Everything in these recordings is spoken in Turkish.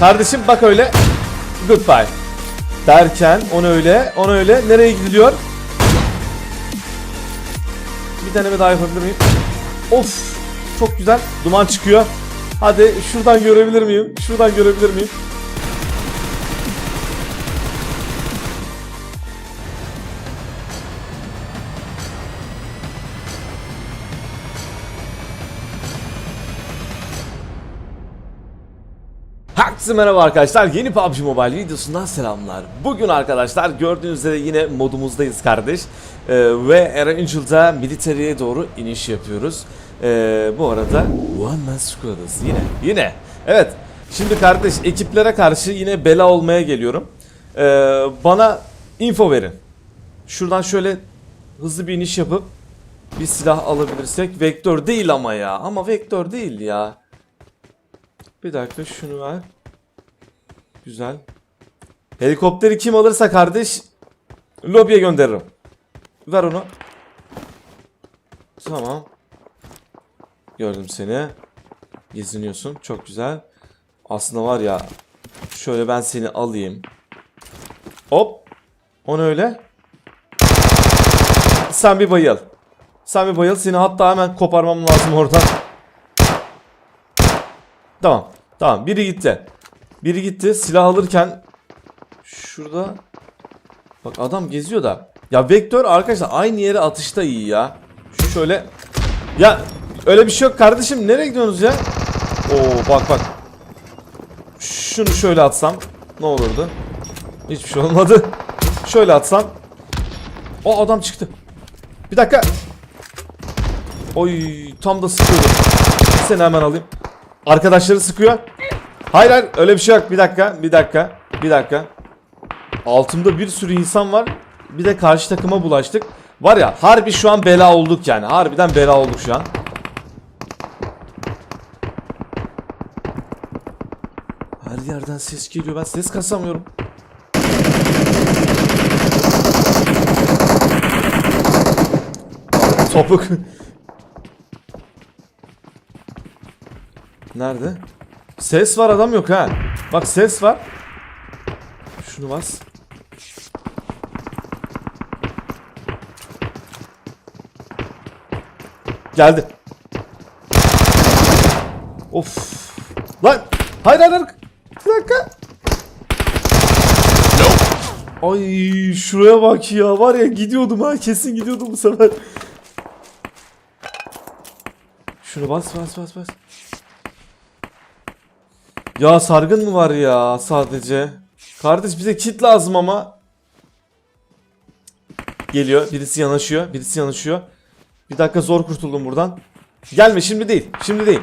Kardeşim bak öyle. Goodbye. Derken onu öyle, onu öyle. Nereye gidiliyor? Bir deneme daha yapabilir miyim? Of! Çok güzel. Duman çıkıyor. Hadi şuradan görebilir miyim? Şuradan görebilir miyim? Herkese merhaba arkadaşlar. Yeni PUBG Mobile videosundan selamlar. Bugün arkadaşlar gördüğünüz üzere yine modumuzdayız kardeş. Ee, ve Erangel'da military'e doğru iniş yapıyoruz. Ee, bu arada One Man Squad'ız yine. Yine. Evet. Şimdi kardeş ekiplere karşı yine bela olmaya geliyorum. Ee, bana info verin. Şuradan şöyle hızlı bir iniş yapıp bir silah alabilirsek. Vektör değil ama ya. Ama vektör değil ya. Bir dakika şunu ver. Güzel. Helikopteri kim alırsa kardeş lobiye gönderirim. Ver onu. Tamam. Gördüm seni. Geziniyorsun. Çok güzel. Aslında var ya şöyle ben seni alayım. Hop. Onu öyle. Sen bir bayıl. Sen bir bayıl. Seni hatta hemen koparmam lazım oradan. Tamam. Tamam. Biri gitti. Biri gitti. Silah alırken şurada bak adam geziyor da. Ya vektör arkadaşlar aynı yere atışta iyi ya. Şu şöyle ya öyle bir şey yok kardeşim. Nereye gidiyorsunuz ya? Oo bak bak. Şunu şöyle atsam ne olurdu? Hiçbir şey olmadı. Şöyle atsam. O adam çıktı. Bir dakika. Oy tam da sıkıyordu. Seni hemen alayım. Arkadaşları sıkıyor. Hayır hayır öyle bir şey yok. Bir dakika bir dakika bir dakika. Altımda bir sürü insan var. Bir de karşı takıma bulaştık. Var ya harbi şu an bela olduk yani. Harbiden bela olduk şu an. Her yerden ses geliyor. Ben ses kasamıyorum. Topuk. Nerede? Ses var adam yok ha. Bak ses var. Şunu bas. Geldi. Of. Lan. Hayır hayır hayır. Bir dakika. Ay şuraya bak ya. Var ya gidiyordum ha. Kesin gidiyordum bu sefer. Şunu bas bas bas bas. Ya sargın mı var ya sadece? Kardeş bize kit lazım ama. Geliyor. Birisi yanaşıyor. Birisi yanaşıyor. Bir dakika zor kurtuldum buradan. Gelme şimdi değil. Şimdi değil.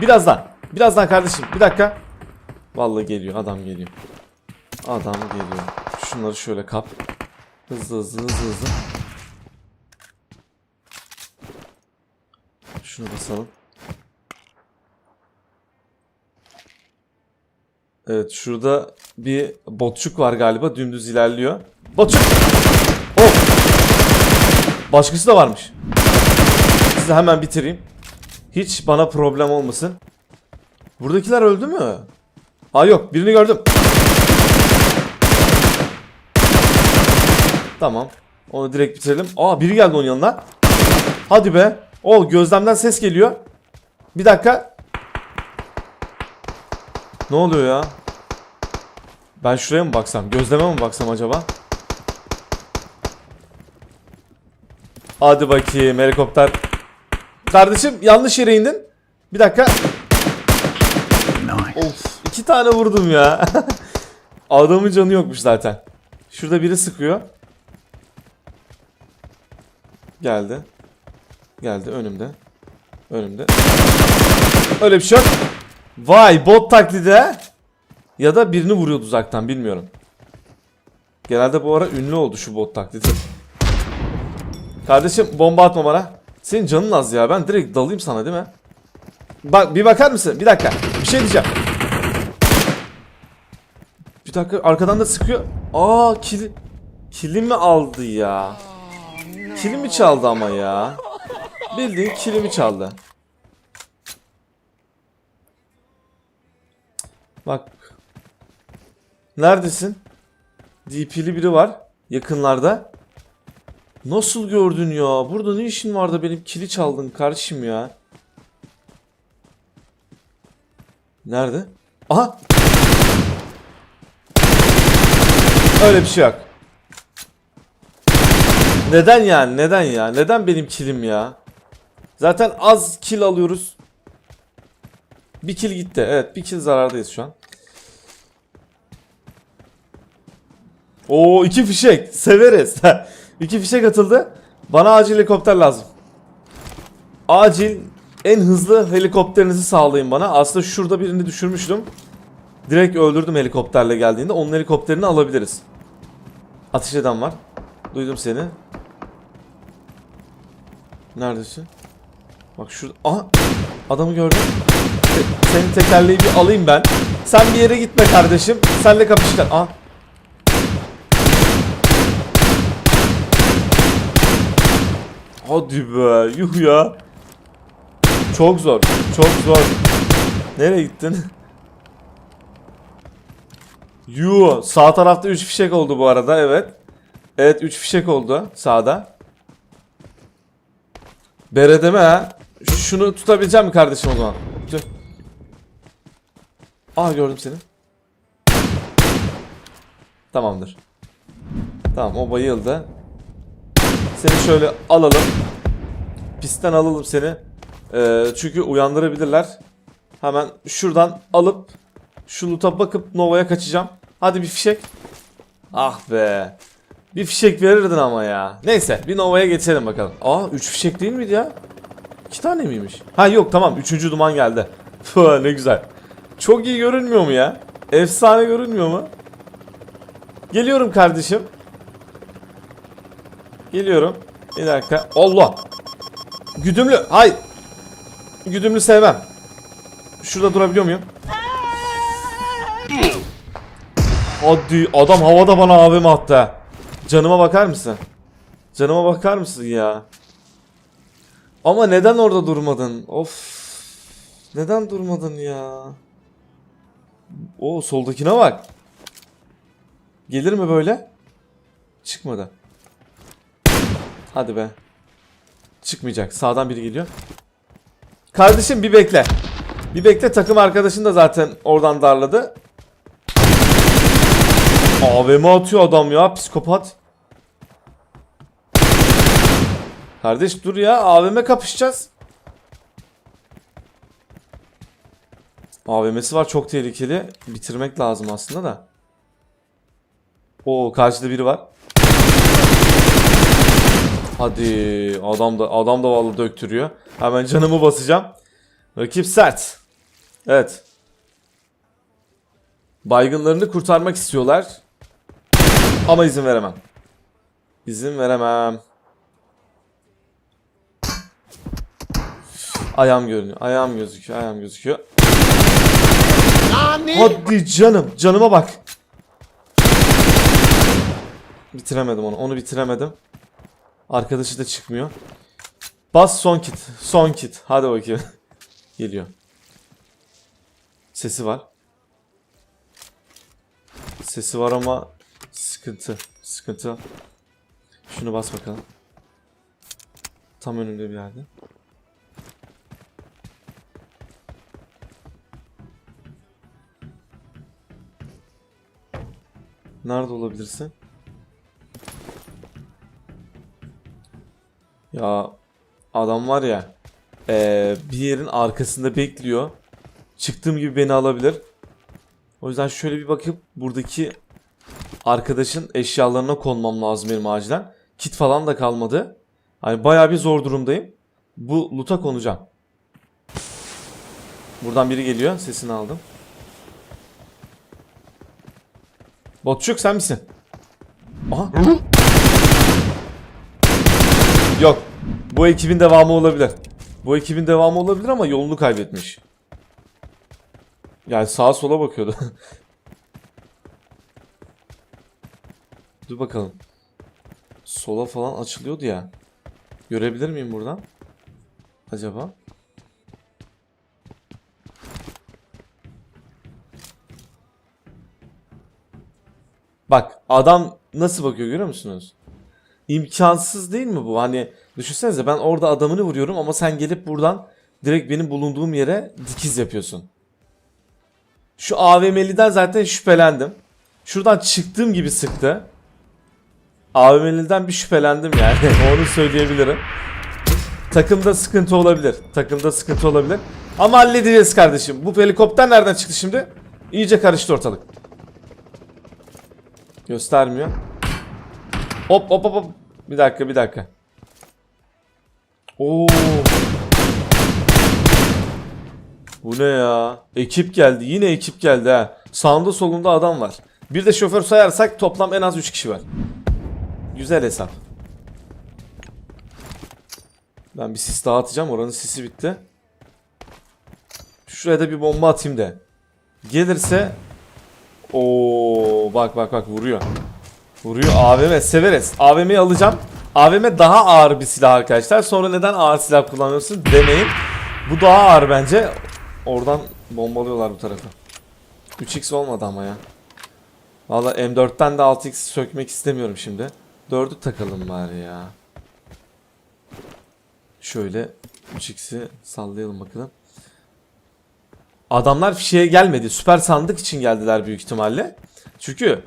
Birazdan. Birazdan kardeşim. Bir dakika. Vallahi geliyor. Adam geliyor. Adam geliyor. Şunları şöyle kap. Hızlı hızlı hızlı hızlı. Şunu basalım. Evet şurada bir botçuk var galiba dümdüz ilerliyor. Botçuk! Oh! Başkası da varmış. Sizi hemen bitireyim. Hiç bana problem olmasın. Buradakiler öldü mü? Ha yok birini gördüm. Tamam. Onu direkt bitirelim. Aa biri geldi onun yanına. Hadi be. O gözlemden ses geliyor. Bir dakika. Ne oluyor ya? Ben şuraya mı baksam? Gözleme mi baksam acaba? Hadi bakayım helikopter. Kardeşim yanlış yere indin. Bir dakika. Of iki tane vurdum ya. Adamın canı yokmuş zaten. Şurada biri sıkıyor. Geldi. Geldi önümde. Önümde. Öyle bir şey yok. Vay bot taklidi ha? Ya da birini vuruyordu uzaktan bilmiyorum. Genelde bu ara ünlü oldu şu bot taklidi. Kardeşim bomba atma bana. Senin canın az ya ben direkt dalayım sana değil mi? Bak bir bakar mısın? Bir dakika. Bir şey diyeceğim. Bir dakika arkadan da sıkıyor. Aa kili kilimi aldı ya. Kilimi çaldı ama ya. Bildiğin kilimi çaldı. Bak. Neredesin? DP'li biri var. Yakınlarda. Nasıl gördün ya? Burada ne işin var da benim kili çaldın kardeşim ya? Nerede? Aha! Öyle bir şey yok. Neden yani? Neden ya? Neden benim kilim ya? Zaten az kill alıyoruz. Bir kill gitti. Evet bir kill zarardayız şu an. Oo iki fişek. Severiz. iki fişek atıldı. Bana acil helikopter lazım. Acil en hızlı helikopterinizi sağlayın bana. Aslında şurada birini düşürmüştüm. Direkt öldürdüm helikopterle geldiğinde. Onun helikopterini alabiliriz. Ateş eden var. Duydum seni. Neredesin? Bak şurada. Aha! Adamı gördüm. Te- senin tekerleği bir alayım ben. Sen bir yere gitme kardeşim. Senle kapışacağım. Aha! Hadi be. Yuh ya. Çok zor. Çok zor. Nereye gittin? Yuh. Sağ tarafta 3 fişek oldu bu arada. Evet. Evet 3 fişek oldu sağda. Beredeme ha. Şunu tutabilecek mi kardeşim o zaman? Aa gördüm seni. Tamamdır. Tamam o bayıldı. Seni şöyle alalım. Pistten alalım seni. Ee, çünkü uyandırabilirler. Hemen şuradan alıp şu loot'a bakıp Nova'ya kaçacağım. Hadi bir fişek. Ah be. Bir fişek verirdin ama ya. Neyse bir Nova'ya geçelim bakalım. Aa 3 fişek değil miydi ya? 2 tane miymiş? Ha yok tamam 3. duman geldi. Ne güzel. Çok iyi görünmüyor mu ya? Efsane görünmüyor mu? Geliyorum kardeşim. Geliyorum. Bir dakika. Allah. Güdümlü. Hay. Güdümlü sevmem. Şurada durabiliyor muyum? Hadi adam havada bana abim attı. Canıma bakar mısın? Canıma bakar mısın ya? Ama neden orada durmadın? Of. Neden durmadın ya? O soldakine bak. Gelir mi böyle? Çıkmadı. Hadi be. Çıkmayacak. Sağdan biri geliyor. Kardeşim bir bekle. Bir bekle takım arkadaşın da zaten oradan darladı. AVM atıyor adam ya psikopat. Kardeş dur ya AVM kapışacağız. AVM'si var çok tehlikeli. Bitirmek lazım aslında da. O karşıda biri var. Hadi adam da adam da vallahi döktürüyor. Hemen canımı basacağım. Rakip sert. Evet. Baygınlarını kurtarmak istiyorlar. Ama izin veremem. İzin veremem. Ayağım görünüyor. Ayağım gözüküyor. Ayağım gözüküyor. Hadi canım. Canıma bak. Bitiremedim onu. Onu bitiremedim. Arkadaşı da çıkmıyor. Bas son kit. Son kit. Hadi bakayım. Geliyor. Sesi var. Sesi var ama sıkıntı. Sıkıntı. Şunu bas bakalım. Tam önümde bir yerde. Nerede olabilirsin? Ya adam var ya eee, bir yerin arkasında bekliyor. Çıktığım gibi beni alabilir. O yüzden şöyle bir bakıp buradaki arkadaşın eşyalarına konmam lazım benim acilen. Kit falan da kalmadı. Hani bayağı bir zor durumdayım. Bu loot'a konacağım. Buradan biri geliyor. Sesini aldım. Botçuk sen misin? Aha. Yok. Bu ekibin devamı olabilir. Bu ekibin devamı olabilir ama yolunu kaybetmiş. Yani sağa sola bakıyordu. Dur bakalım. Sola falan açılıyordu ya. Görebilir miyim buradan? Acaba? Bak adam nasıl bakıyor görüyor musunuz? İmkansız değil mi bu? Hani düşünsenize ben orada adamını vuruyorum ama sen gelip buradan direkt benim bulunduğum yere dikiz yapıyorsun. Şu AVM'liden zaten şüphelendim. Şuradan çıktığım gibi sıktı. AVM'liden bir şüphelendim yani. Onu söyleyebilirim. Takımda sıkıntı olabilir. Takımda sıkıntı olabilir. Ama halledeceğiz kardeşim. Bu helikopter nereden çıktı şimdi? İyice karıştı ortalık. Göstermiyor. Hop hop hop hop. Bir dakika bir dakika. Oo. Bu ne ya? Ekip geldi. Yine ekip geldi ha. Sağında solunda adam var. Bir de şoför sayarsak toplam en az 3 kişi var. Güzel hesap. Ben bir sis daha. Oranın sisi bitti. Şuraya da bir bomba atayım da. Gelirse Oo bak bak bak vuruyor. Vuruyor AVM severiz. AVM'yi alacağım. AVM daha ağır bir silah arkadaşlar. Sonra neden ağır silah kullanıyorsun demeyin. Bu daha ağır bence. Oradan bombalıyorlar bu tarafı. 3x olmadı ama ya. Valla M4'ten de 6x sökmek istemiyorum şimdi. 4'ü takalım bari ya. Şöyle 3x'i sallayalım bakalım. Adamlar fişeğe gelmedi. Süper sandık için geldiler büyük ihtimalle. Çünkü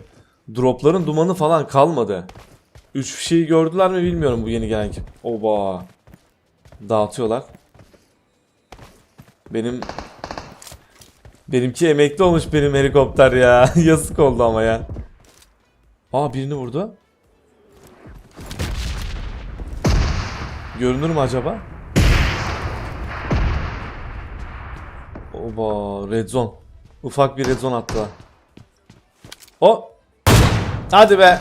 dropların dumanı falan kalmadı. 3 fişeği gördüler mi bilmiyorum bu yeni gelen kim. Oba. Dağıtıyorlar. Benim Benimki emekli olmuş benim helikopter ya. Yazık oldu ama ya. Aa birini vurdu. Görünür mü acaba? Oba red zone. Ufak bir red zone attı. O. Hadi be.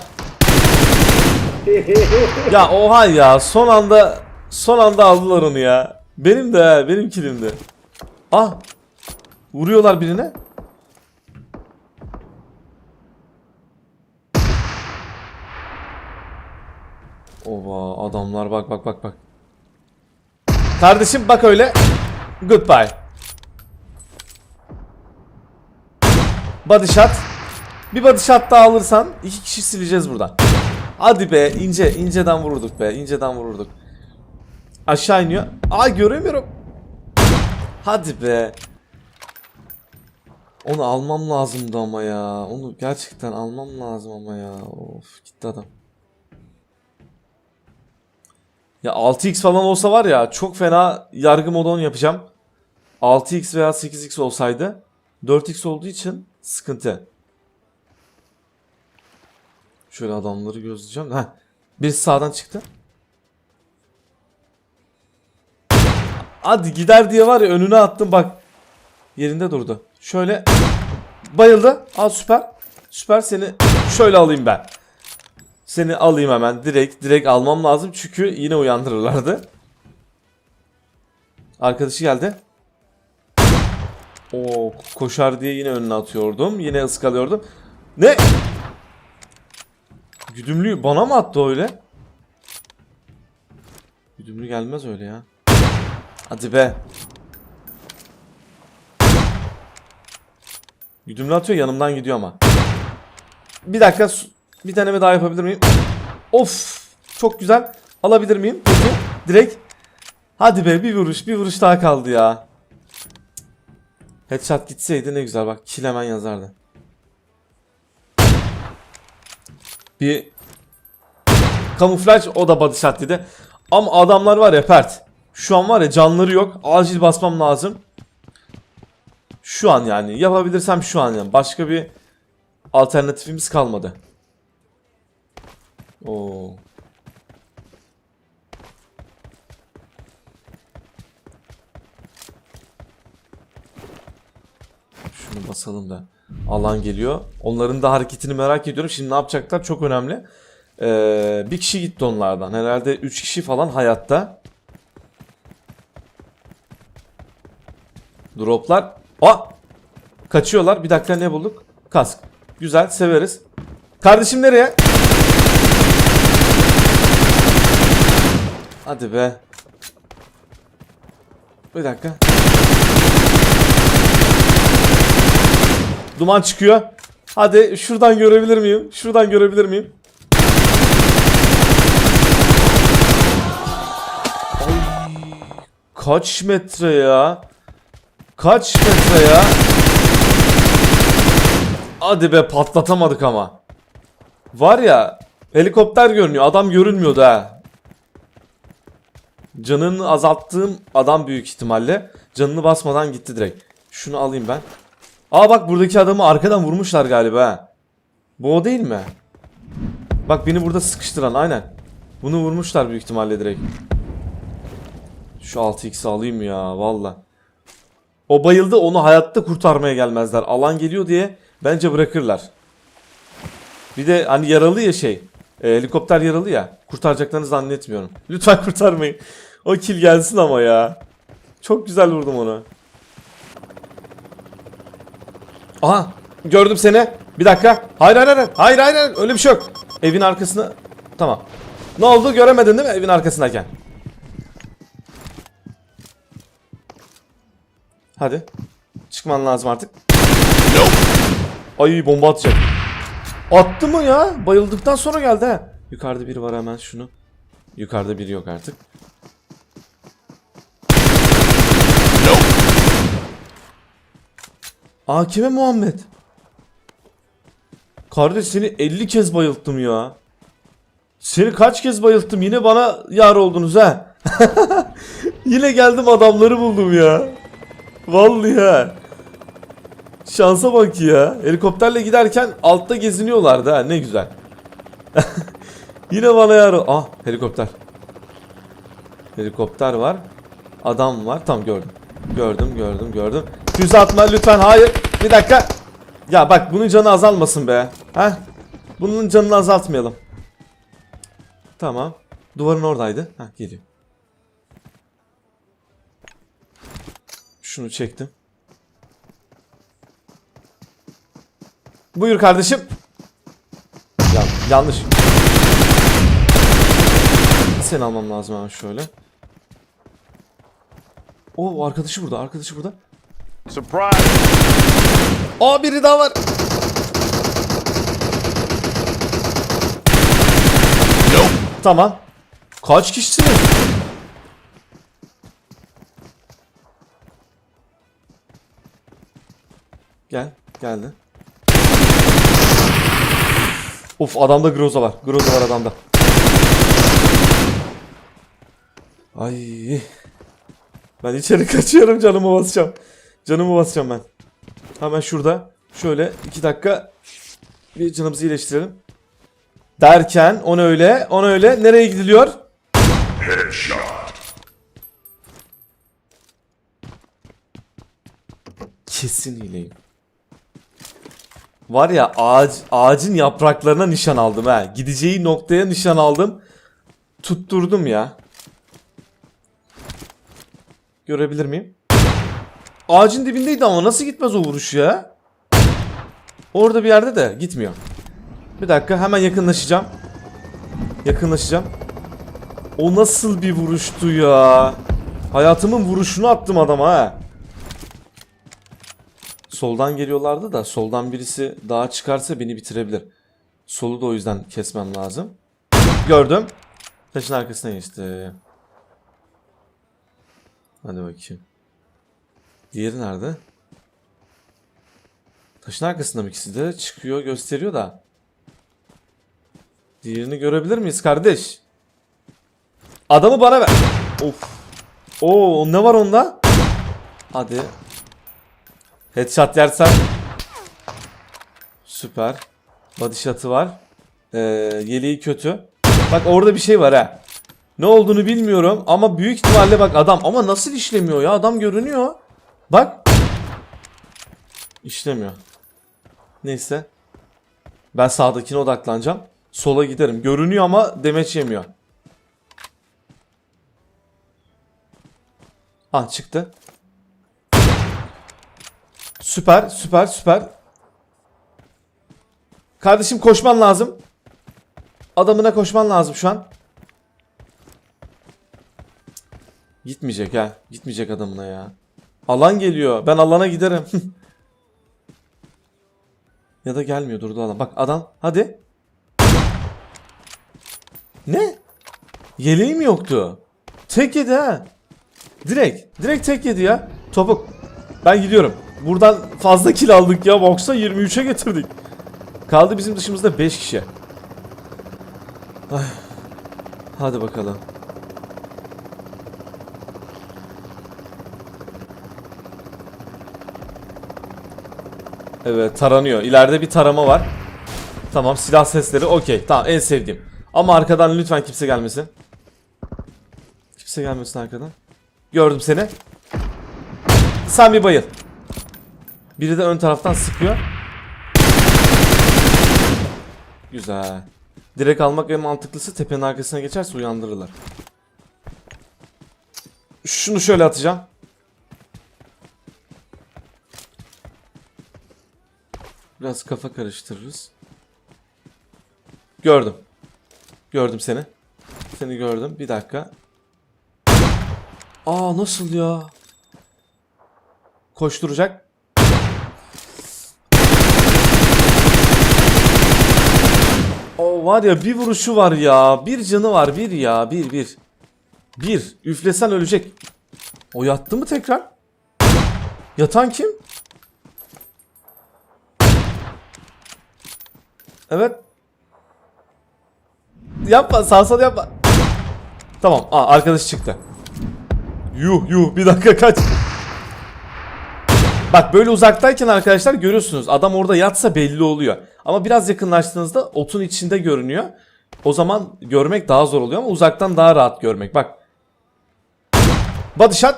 ya oha ya son anda son anda aldılar onu ya. Benim de benim kilimde. Ah. Vuruyorlar birine. Oba adamlar bak bak bak bak. Kardeşim bak öyle. Goodbye. Body shot. Bir body shot daha alırsan iki kişi sileceğiz buradan. Hadi be ince inceden vururduk be inceden vururduk. Aşağı iniyor. Aa göremiyorum. Hadi be. Onu almam lazımdı ama ya. Onu gerçekten almam lazım ama ya. Of gitti adam. Ya 6x falan olsa var ya çok fena yargı modon yapacağım. 6x veya 8x olsaydı 4x olduğu için sıkıntı. Şöyle adamları gözleyeceğim. Heh. Birisi sağdan çıktı. Hadi gider diye var ya önüne attım bak. Yerinde durdu. Şöyle bayıldı. Al süper. Süper seni şöyle alayım ben. Seni alayım hemen direkt direkt almam lazım çünkü yine uyandırırlardı. Arkadaşı geldi. O koşar diye yine önüne atıyordum. Yine ıskalıyordum. Ne? Güdümlü bana mı attı öyle? Güdümlü gelmez öyle ya. Hadi be. Güdümlü atıyor yanımdan gidiyor ama. Bir dakika bir deneme daha yapabilir miyim? Of çok güzel. Alabilir miyim? Peki direkt. Hadi be bir vuruş bir vuruş daha kaldı ya. Headshot gitseydi ne güzel bak kill hemen yazardı. Bir kamuflaj o da body shot dedi. Ama adamlar var ya pert. Şu an var ya canları yok. Acil basmam lazım. Şu an yani yapabilirsem şu an yani. Başka bir alternatifimiz kalmadı. Oo. Şunu basalım da. Alan geliyor. Onların da hareketini merak ediyorum. Şimdi ne yapacaklar çok önemli. Ee, bir kişi gitti onlardan. Herhalde 3 kişi falan hayatta. Droplar. Aa! Kaçıyorlar. Bir dakika ne bulduk? Kask. Güzel severiz. Kardeşim nereye? Hadi be. Bir dakika. Duman çıkıyor. Hadi şuradan görebilir miyim? Şuradan görebilir miyim? Ay, kaç metre ya? Kaç metre ya? Hadi be patlatamadık ama. Var ya helikopter görünüyor. Adam görünmüyordu ha. Canını azalttığım adam büyük ihtimalle. Canını basmadan gitti direkt. Şunu alayım ben. Aa bak buradaki adamı arkadan vurmuşlar galiba. Bu o değil mi? Bak beni burada sıkıştıran aynen. Bunu vurmuşlar büyük ihtimalle direkt. Şu 6x'i alayım ya valla. O bayıldı onu hayatta kurtarmaya gelmezler. Alan geliyor diye bence bırakırlar. Bir de hani yaralı ya şey. e, helikopter yaralı ya. Kurtaracaklarını zannetmiyorum. Lütfen kurtarmayın. O kill gelsin ama ya. Çok güzel vurdum onu. Aha gördüm seni. Bir dakika. Hayır hayır hayır. Hayır hayır hayır. Öyle bir şey yok. Evin arkasına. Tamam. Ne oldu göremedin değil mi evin arkasındayken? Hadi. Çıkman lazım artık. Ay bomba atacak. Attı mı ya? Bayıldıktan sonra geldi ha. Yukarıda biri var hemen şunu. Yukarıda biri yok artık. Aa kime Muhammed? Kardeş seni 50 kez bayılttım ya. Seni kaç kez bayılttım yine bana yar oldunuz ha. yine geldim adamları buldum ya. Vallahi ha. Şansa bak ya. Helikopterle giderken altta geziniyorlardı ha ne güzel. Yine bana yar Ah helikopter. Helikopter var. Adam var. Tam gördüm. Gördüm gördüm gördüm. Füze atma lütfen hayır. Bir dakika. Ya bak bunun canı azalmasın be. Ha? Bunun canını azaltmayalım. Tamam. Duvarın oradaydı. Ha geliyor. Şunu çektim. Buyur kardeşim. Ya, yanlış. Seni almam lazım hemen şöyle. O arkadaşı burada, arkadaşı burada. Surprise! Aa biri daha var. Tamam. Kaç kişisiniz? Gel, geldi. Of adamda Groza var. Groza var adamda. Ay. Ben içeri kaçıyorum canımı basacağım. Canımı basacağım ben. Hemen şurada. Şöyle iki dakika bir canımızı iyileştirelim. Derken on öyle on öyle nereye gidiliyor? Kesin hileyim. Var ya ağaç, ağacın yapraklarına nişan aldım ha. Gideceği noktaya nişan aldım. Tutturdum ya. Görebilir miyim? Ağacın dibindeydi ama nasıl gitmez o vuruş ya? Orada bir yerde de gitmiyor. Bir dakika hemen yakınlaşacağım. Yakınlaşacağım. O nasıl bir vuruştu ya? Hayatımın vuruşunu attım adama ha. Soldan geliyorlardı da soldan birisi daha çıkarsa beni bitirebilir. Solu da o yüzden kesmem lazım. Gördüm. Taşın arkasına geçti. Hadi bakayım. Diğeri nerede? Taşın arkasında mı ikisi de? Çıkıyor gösteriyor da. Diğerini görebilir miyiz kardeş? Adamı bana ver. Of. Oo ne var onda? Hadi. Headshot yersen. Süper. Body shot'ı var. Ee, yeleği kötü. Bak orada bir şey var ha. Ne olduğunu bilmiyorum ama büyük ihtimalle bak adam ama nasıl işlemiyor ya adam görünüyor. Bak. İşlemiyor. Neyse. Ben sağdakine odaklanacağım. Sola giderim. Görünüyor ama demeç yemiyor. Ha çıktı. Süper, süper, süper. Kardeşim koşman lazım. Adamına koşman lazım şu an. Gitmeyecek ha. Gitmeyecek adamına ya. Alan geliyor. Ben alana giderim. Ya da gelmiyor durdu adam. Bak adam hadi. Ne? Yeleğim yoktu. Tek yedi ha. Direkt. Direkt tek yedi ya. Topuk. Ben gidiyorum. Buradan fazla kill aldık ya. Box'a 23'e getirdik. Kaldı bizim dışımızda 5 kişi. Ay. Hadi bakalım. Evet taranıyor. İleride bir tarama var. Tamam silah sesleri okey. Tamam en sevdiğim. Ama arkadan lütfen kimse gelmesin. Kimse gelmesin arkadan. Gördüm seni. Sen bir bayıl. Biri de ön taraftan sıkıyor. Güzel. Direkt almak en mantıklısı tepenin arkasına geçerse uyandırırlar. Şunu şöyle atacağım. Biraz kafa karıştırırız. Gördüm. Gördüm seni. Seni gördüm. Bir dakika. Aa nasıl ya? Koşturacak. O var ya bir vuruşu var ya. Bir canı var bir ya. Bir bir. Bir. Üflesen ölecek. O yattı mı tekrar? Yatan kim? Evet. Yapma sağ sol yapma. Tamam aa, arkadaş çıktı. Yuh yuh bir dakika kaç. Bak böyle uzaktayken arkadaşlar görüyorsunuz adam orada yatsa belli oluyor. Ama biraz yakınlaştığınızda otun içinde görünüyor. O zaman görmek daha zor oluyor ama uzaktan daha rahat görmek. Bak. Body shot.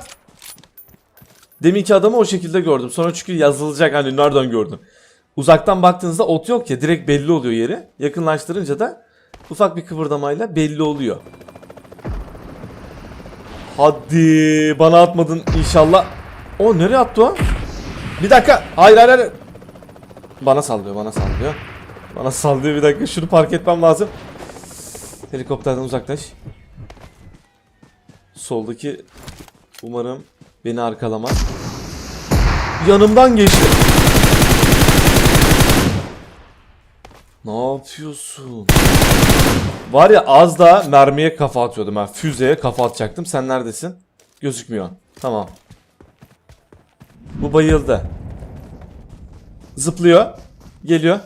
Deminki adamı o şekilde gördüm. Sonra çünkü yazılacak hani nereden gördüm. Uzaktan baktığınızda ot yok ya direkt belli oluyor yeri. Yakınlaştırınca da ufak bir kıvırdamayla belli oluyor. Hadi bana atmadın inşallah. O nereye attı o? Bir dakika. Hayır hayır hayır. Bana sallıyor bana sallıyor. Bana sallıyor bir dakika şunu park etmem lazım. Helikopterden uzaklaş. Soldaki umarım beni arkalamaz. Yanımdan geçti. Ne yapıyorsun? Var ya az daha mermiye kafa atıyordum ben. Füzeye kafa atacaktım. Sen neredesin? Gözükmüyor. Tamam. Bu bayıldı. Zıplıyor. Geliyor.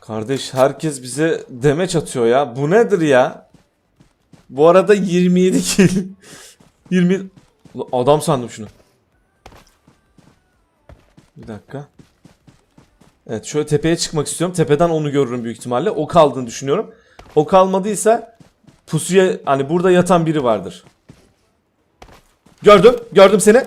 Kardeş herkes bize demeç atıyor ya. Bu nedir ya? Bu arada 27 kill. 20 Ulan Adam sandım şunu. Bir dakika. Evet şöyle tepeye çıkmak istiyorum. Tepeden onu görürüm büyük ihtimalle. O kaldığını düşünüyorum. O kalmadıysa pusuya hani burada yatan biri vardır. Gördüm. Gördüm seni.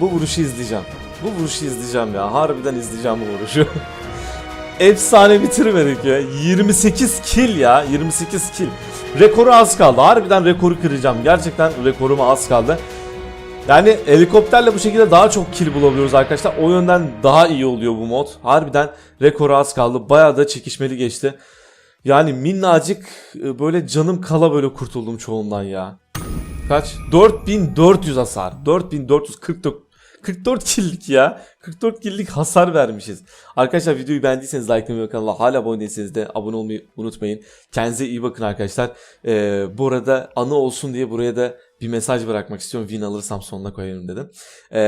Bu vuruşu izleyeceğim. Bu vuruşu izleyeceğim ya. Harbiden izleyeceğim bu vuruşu. Efsane bitirmedik ya. 28 kill ya. 28 kill. Rekoru az kaldı. Harbiden rekoru kıracağım. Gerçekten rekoruma az kaldı. Yani helikopterle bu şekilde daha çok kill bulabiliyoruz arkadaşlar. O yönden daha iyi oluyor bu mod. Harbiden rekoru az kaldı. Bayağı da çekişmeli geçti. Yani minnacık e, böyle canım kala böyle kurtuldum çoğundan ya. Kaç? 4400 hasar. 4444 44 killlik ya. 44 killlik hasar vermişiz. Arkadaşlar videoyu beğendiyseniz like ve kanala hala abone değilseniz de abone olmayı unutmayın. Kendinize iyi bakın arkadaşlar. Ee, bu arada anı olsun diye buraya da bir mesaj bırakmak istiyorum. Win alırsam sonuna koyarım dedim. Ee,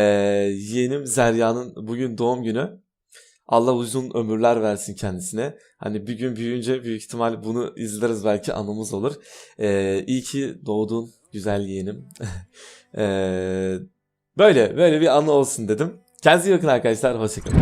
yeğenim Zerya'nın bugün doğum günü. Allah uzun ömürler versin kendisine. Hani bir gün büyüyünce büyük ihtimal bunu izleriz belki anımız olur. Ee, iyi ki doğdun güzel yeğenim. ee, böyle böyle bir anı olsun dedim. Kendinize iyi bakın arkadaşlar. Hoşçakalın.